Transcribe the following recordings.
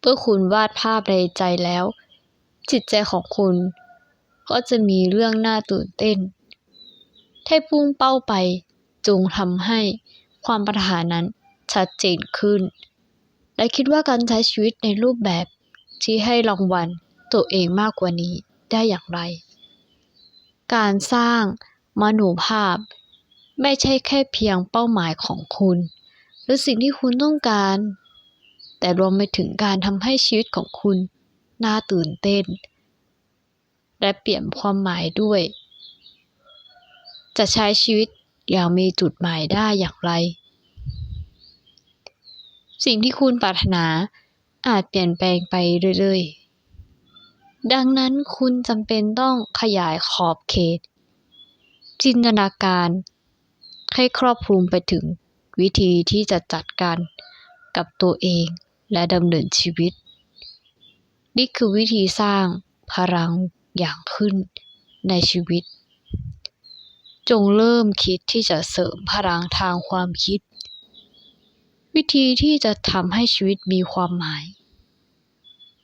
เมื่อคุณวาดภาพในใจแล้ว จิตใจของคุณ ก็จะมีเรื่องน่าตื่นเต้นให้พุ่งเป้าไปจงทำให้ความปรารถนานั้นชัดเจนขึ้น และคิดว่าการใช้ชีวิตในรูปแบบที่ให้รางวัลตัวเองมากกว่านี้ได้อย่างไร การสร้างมโนภาพ ไม่ใช่แค่เพียงเป้าหมายของคุณ หรือสิ่งที่คุณต้องการ แต่รวมไปถึงการทำให้ชีวิตของคุณ น่าตื่นเต้น และเปลี่ยนความหมายด้วย จะใช้ชีวิตอย่างมีจุดหมายได้อย่างไร สิ่งที่คุณปรารถนาอาจเปลี่ยนแปลงไปเรื่อยๆ ดังนั้นคุณจำเป็นต้องขยายขอบเขต จินตนาการให้ครอบคลุมไปถึงวิธีที่จะจัดการกับตัวเอง และดำเนินชีวิต นี่คือวิธีสร้างพลังอย่างขึ้นในชีวิต จงเริ่มคิดที่จะเสริมพลังทางความคิด วิธีที่จะทำให้ชีวิตมีความหมาย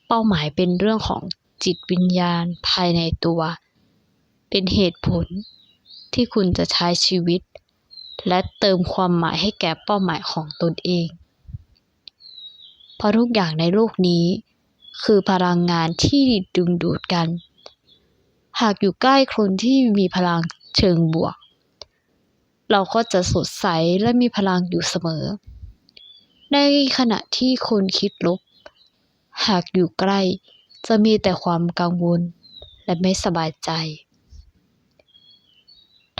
เป้าหมายเป็นเรื่องของจิตวิญญาณภายในตัว เป็นเหตุผลที่คุณจะใช้ชีวิต และเติมความหมายให้แก่เป้าหมายของตนเอง เพราะทุกอย่างในโลกนี้ คือพลังงานที่ดึงดูดกัน หากอยู่ใกล้คนที่มีพลังเชิงบวก เราก็จะสดใสและมีพลังอยู่เสมอ ในขณะที่คนคิดลบ หากอยู่ใกล้จะมีแต่ความกังวลและไม่สบายใจ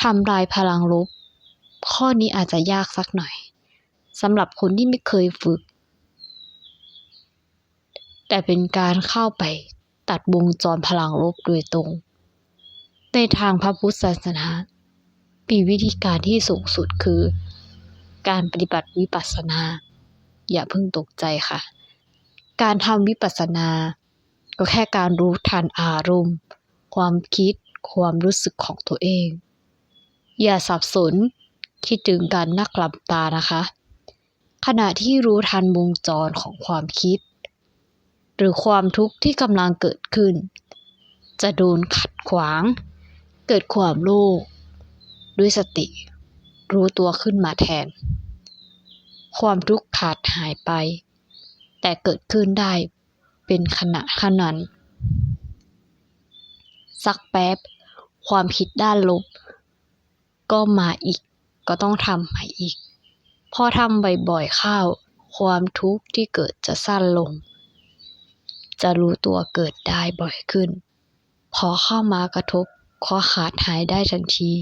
ทำลายพลังลบ ข้อนี้อาจจะยากสักหน่อยสำหรับคนที่ไม่เคยฝึก แต่เป็นการเข้าไปตัดวงจรพลังลบโดยตรง ในทางพระพุทธศาสนามีวิธีการที่สูงสุดคือ การปฏิบัติวิปัสสนา อย่าเพิ่งตกใจค่ะ การทำวิปัสสนา ก็แค่การรู้ทันอารมณ์ ความคิด ความรู้สึกของตัวเอง อย่าสับสนคิดถึงการนักหลับตานะคะ ขณะที่รู้ทันวงจรของความคิด หรือความทุกข์ที่กำลังเกิดขึ้น จะโดนขัดขวาง เกิดความโลภด้วยสติ รู้ตัวขึ้นมาแทน ความทุกข์ขาดหายไป แต่เกิดขึ้นได้เป็นขณะขนั้นสักแป๊บ ความคิดด้านลบ ก็มาอีกก็ต้องทำใหม่อีก พอทำบ่อยๆเข้า ความทุกข์ที่เกิดจะสั้นลง จะรู้ตัวเกิดได้บ่อยขึ้น พอเข้ามากระทบ ก็ขาดหายได้ทันที